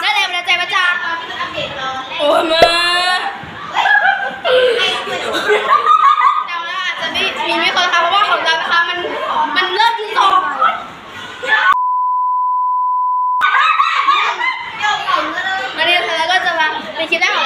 ได้แรงบันดาลใจปมาจากโอ้ยมาแต่ว่าอาจจะไม่มีไม่คนค่ะเพราะว่าของเรานะคะมันมันเริ่มที่สุดมาเรียนแล้วก็จะมาเป็นคลิปแรกของ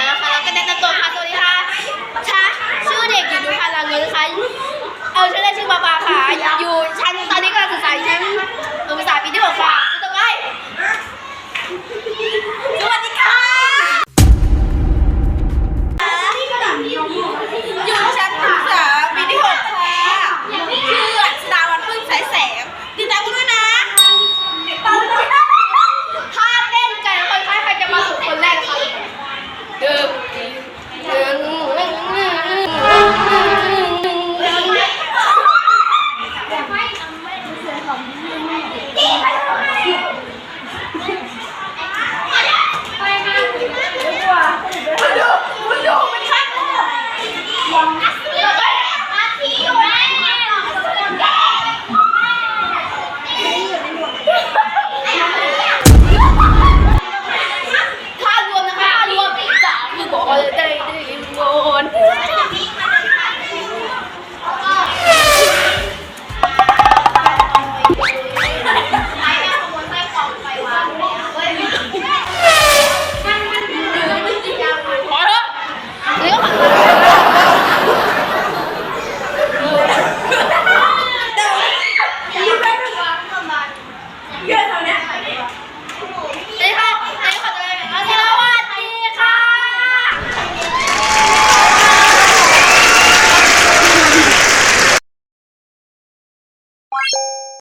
Bye.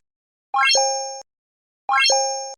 Bye. Bye.